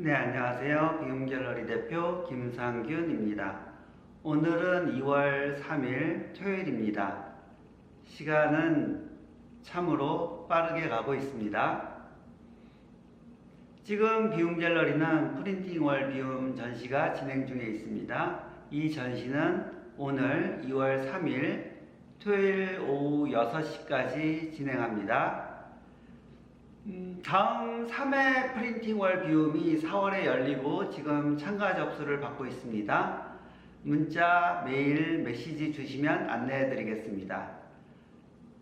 네, 안녕하세요. 비움갤러리 대표 김상균입니다. 오늘은 2월 3일 토요일입니다. 시간은 참으로 빠르게 가고 있습니다. 지금 비움갤러리는 프린팅월 비움 전시가 진행 중에 있습니다. 이 전시는 오늘 2월 3일 토요일 오후 6시까지 진행합니다. 음, 다음 3회 프린팅월 비움이 4월에 열리고 지금 참가 접수를 받고 있습니다. 문자, 메일, 메시지 주시면 안내해 드리겠습니다.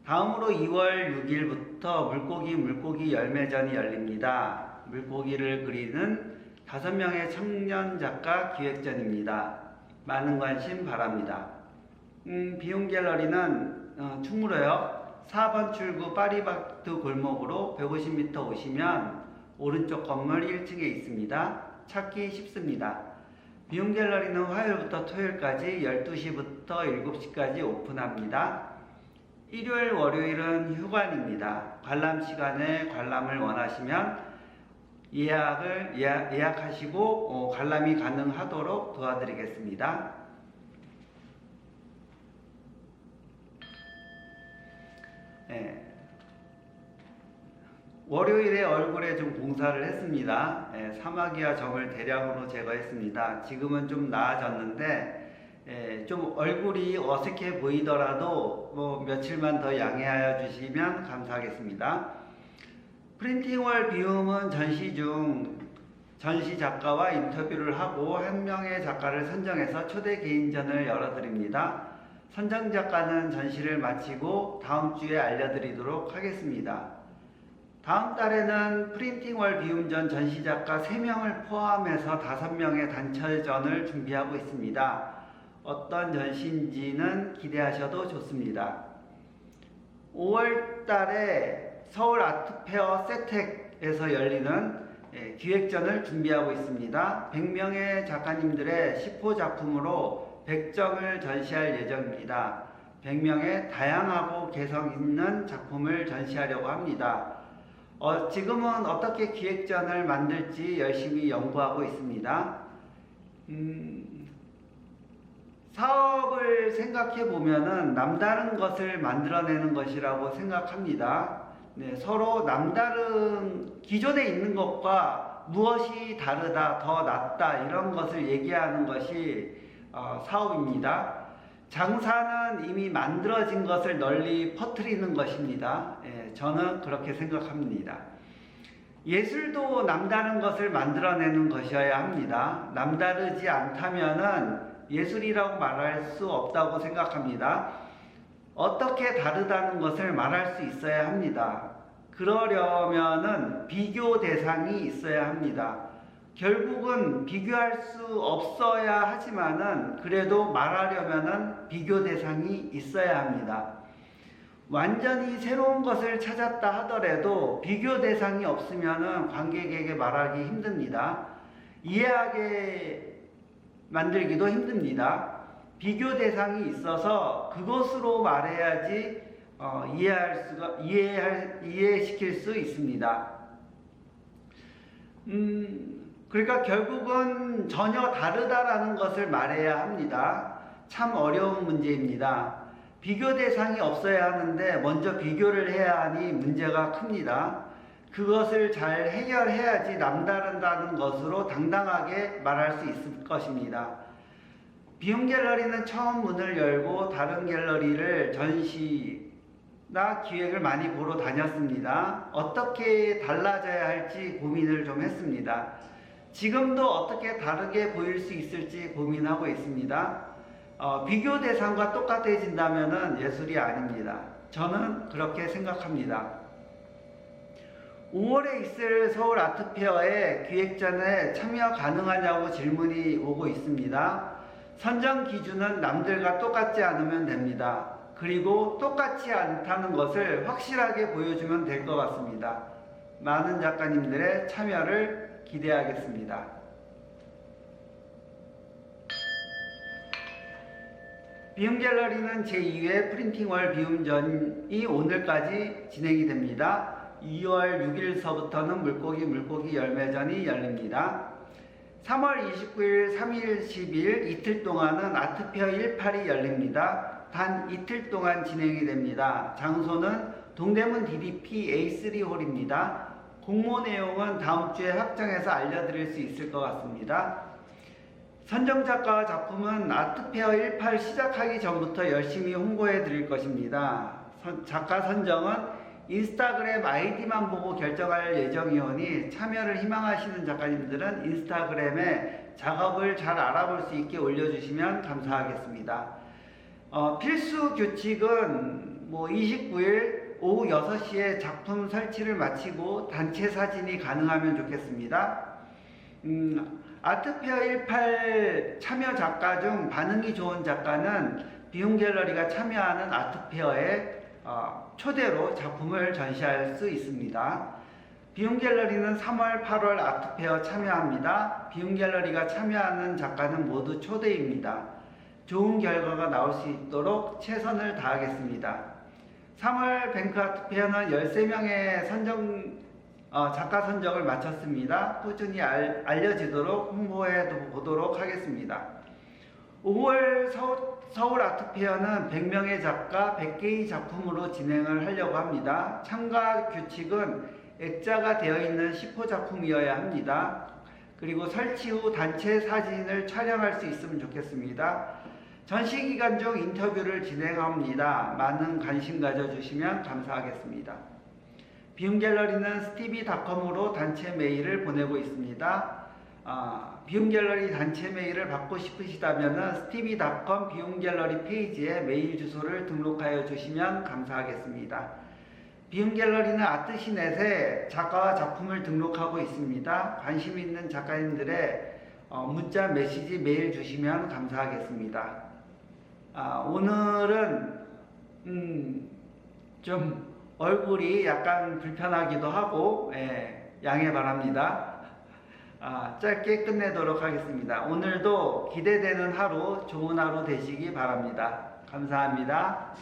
다음으로 2월 6일부터 물고기 물고기 열매전이 열립니다. 물고기를 그리는 5명의 청년 작가 기획전입니다. 많은 관심 바랍니다. 음, 비용 갤러리는 어, 충무로역 4번 출구 파리바트 골목으로 150m 오시면 오른쪽 건물 1층에 있습니다. 찾기 쉽습니다. 비용 갤러리는 화요일부터 토요일까지 12시부터 7시까지 오픈합니다. 일요일, 월요일은 휴관입니다. 관람 시간에 관람을 원하시면 예약을 예약, 예약하시고 어, 관람이 가능하도록 도와드리겠습니다. 예. 월요일에 얼굴에 좀 공사를 했습니다. 예, 사마귀와 점을 대량으로 제거했습니다. 지금은 좀 나아졌는데 예, 좀 얼굴이 어색해 보이더라도 뭐 며칠만 더 양해하여 주시면 감사하겠습니다. 프린팅월 비움은 전시 중 전시 작가와 인터뷰를 하고 한 명의 작가를 선정해서 초대 개인전을 열어드립니다. 선정 작가는 전시를 마치고 다음 주에 알려드리도록 하겠습니다. 다음 달에는 프린팅월 비움전 전시 작가 3명을 포함해서 5명의 단체전을 준비하고 있습니다. 어떤 전시인지는 기대하셔도 좋습니다. 5월 달에 서울 아트페어 세텍에서 열리는 예, 기획전을 준비하고 있습니다. 100명의 작가님들의 10호 작품으로 100점을 전시할 예정입니다. 100명의 다양하고 개성 있는 작품을 전시하려고 합니다. 어, 지금은 어떻게 기획전을 만들지 열심히 연구하고 있습니다. 음, 사업을 생각해 보면은 남다른 것을 만들어내는 것이라고 생각합니다. 네, 서로 남다른 기존에 있는 것과 무엇이 다르다, 더 낫다 이런 것을 얘기하는 것이 어, 사업입니다. 장사는 이미 만들어진 것을 널리 퍼뜨리는 것입니다. 예, 저는 그렇게 생각합니다. 예술도 남다른 것을 만들어내는 것이어야 합니다. 남다르지 않다면은 예술이라고 말할 수 없다고 생각합니다. 어떻게 다르다는 것을 말할 수 있어야 합니다. 그러려면은 비교 대상이 있어야 합니다. 결국은 비교할 수 없어야 하지만은 그래도 말하려면은 비교 대상이 있어야 합니다. 완전히 새로운 것을 찾았다 하더라도 비교 대상이 없으면은 관객에게 말하기 힘듭니다. 이해하게 만들기도 힘듭니다. 비교 대상이 있어서 그것으로 말해야지 어, 이해할 수가 이해할 이해시킬 수 있습니다. 음, 그러니까 결국은 전혀 다르다라는 것을 말해야 합니다. 참 어려운 문제입니다. 비교 대상이 없어야 하는데 먼저 비교를 해야 하니 문제가 큽니다. 그것을 잘 해결해야지 남다른다는 것으로 당당하게 말할 수 있을 것입니다. 비용 갤러리는 처음 문을 열고 다른 갤러리를 전시나 기획을 많이 보러 다녔습니다. 어떻게 달라져야 할지 고민을 좀 했습니다. 지금도 어떻게 다르게 보일 수 있을지 고민하고 있습니다. 어, 비교 대상과 똑같아진다면 예술이 아닙니다. 저는 그렇게 생각합니다. 5월에 있을 서울 아트페어에 기획전에 참여 가능하냐고 질문이 오고 있습니다. 선정 기준은 남들과 똑같지 않으면 됩니다. 그리고 똑같지 않다는 것을 확실하게 보여주면 될 것 같습니다. 많은 작가님들의 참여를 기대하겠습니다. 비움 갤러리는 제2회 프린팅월 비움전이 오늘까지 진행이 됩니다. 2월 6일서부터는 물고기 물고기 열매전이 열립니다. 3월 29일, 3일, 10일 이틀 동안은 아트페어 18이 열립니다. 단 이틀 동안 진행이 됩니다. 장소는 동대문 DDP A3홀입니다. 공모 내용은 다음 주에 확정해서 알려드릴 수 있을 것 같습니다. 선정 작가와 작품은 아트페어 18 시작하기 전부터 열심히 홍보해 드릴 것입니다. 선- 작가 선정은 인스타그램 아이디만 보고 결정할 예정이오니 참여를 희망하시는 작가님들은 인스타그램에 작업을 잘 알아볼 수 있게 올려주시면 감사하겠습니다. 어, 필수 규칙은 뭐 29일 오후 6시에 작품 설치를 마치고 단체 사진이 가능하면 좋겠습니다. 음, 아트페어 18 참여 작가 중 반응이 좋은 작가는 비움 갤러리가 참여하는 아트페어에 어, 초대로 작품을 전시할 수 있습니다. 비움 갤러리는 3월, 8월 아트페어 참여합니다. 비움 갤러리가 참여하는 작가는 모두 초대입니다. 좋은 결과가 나올 수 있도록 최선을 다하겠습니다. 3월 뱅크 아트 페어는 13명의 선정 어, 작가 선정을 마쳤습니다. 꾸준히 알, 알려지도록 홍보해 보도록 하겠습니다. 5월 서울, 서울 아트페어는 100명의 작가 100개의 작품으로 진행을 하려고 합니다. 참가 규칙은 액자가 되어 있는 10호 작품이어야 합니다. 그리고 설치 후 단체 사진을 촬영할 수 있으면 좋겠습니다. 전시 기간 중 인터뷰를 진행합니다. 많은 관심 가져주시면 감사하겠습니다. 비움 갤러리는 스티비닷컴으로 단체 메일을 보내고 있습니다. 아, 비움 갤러리 단체 메일을 받고 싶으시다면 스티비닷컴 비움 갤러리 페이지에 메일 주소를 등록하여 주시면 감사하겠습니다. 비움 갤러리는 아트시넷에 작가와 작품을 등록하고 있습니다. 관심 있는 작가님들의 어, 문자 메시지 메일 주시면 감사하겠습니다. 아, 오늘은 음, 좀 얼굴이 약간 불편하기도 하고 예, 양해 바랍니다. 아, 짧게 끝내도록 하겠습니다. 오늘도 기대되는 하루, 좋은 하루 되시기 바랍니다. 감사합니다.